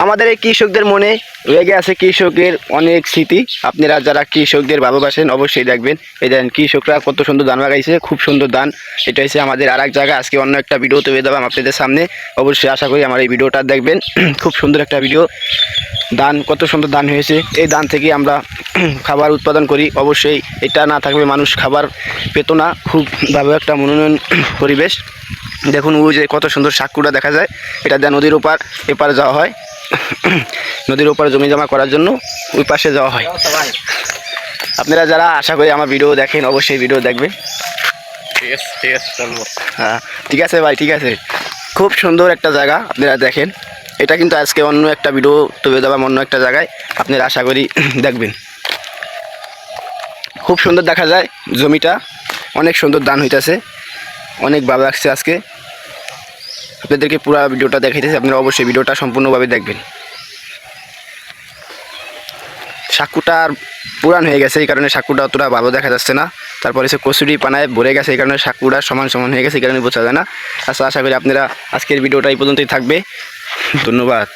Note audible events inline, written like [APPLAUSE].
আমাদের এই কৃষকদের মনে লেগে আছে কৃষকের অনেক স্মৃতি। আপনারা যারা কৃষকদের ভালোবাসেন, অবশ্যই দেখবেন। এই দেখেন, কৃষকরা কত সুন্দর ধান লাগাইছে, খুব সুন্দর ধান। এটা হচ্ছে আমাদের আর এক জায়গা। আজকে অন্য একটা ভিডিও তৈরি দেবো আপনাদের সামনে। অবশ্যই আশা করি আমার এই ভিডিওটা দেখবেন। [CLEARS THROAT] খুব সুন্দর একটা ভিডিও। ধান, কত সুন্দর ধান হয়েছে। এই ধান থেকে আমরা [CLEARS THROAT] খাবার উৎপাদন করি। অবশ্যই এটা না থাকলে মানুষ খাবার পেত না। খুব ভালো একটা মনোনয়ন [CLEARS THROAT] পরিবেশ। দেখুন ওই যে কত সুন্দর সাক্ষুটা দেখা যায়। এটা দিয়ে নদীর ওপার এপার যাওয়া হয়। নদীর ওপার জমি জমা করার জন্য ওই পাশে যাওয়া হয়। আপনারা যারা আশা করি আমার ভিডিও দেখেন অবশ্যই ভিডিও দেখবেন। হ্যাঁ ঠিক আছে ভাই ঠিক আছে। খুব সুন্দর একটা জায়গা আপনারা দেখেন। এটা কিন্তু আজকে অন্য একটা ভিডিও তৈরি দেওয়াম অন্য একটা জায়গায় আপনারা আশা করি [CLEARS THROAT] দেখবেন। খুব সুন্দর দেখা যায় জমিটা। অনেক সুন্দর দান হইতেছে। অনেক ভালো লাগছে আজকে। আপনাদেরকে পুরো ভিডিওটা দেখাইতেছি, আপনারা অবশ্যই ভিডিওটা সম্পূর্ণভাবে দেখবেন। সাকুটা আর পুরান হয়ে গেছে, এই কারণে সাকুটা অতটা ভালো দেখা যাচ্ছে না। তারপরে সে কচুরি পানায় ভরে গেছে, এই কারণে সাকুটা সমান সমান হয়ে গেছে, এই কারণে বোঝা যায় না। আচ্ছা আশা করি আপনারা আজকের ভিডিওটা এই পর্যন্তই থাকবে। ধন্যবাদ।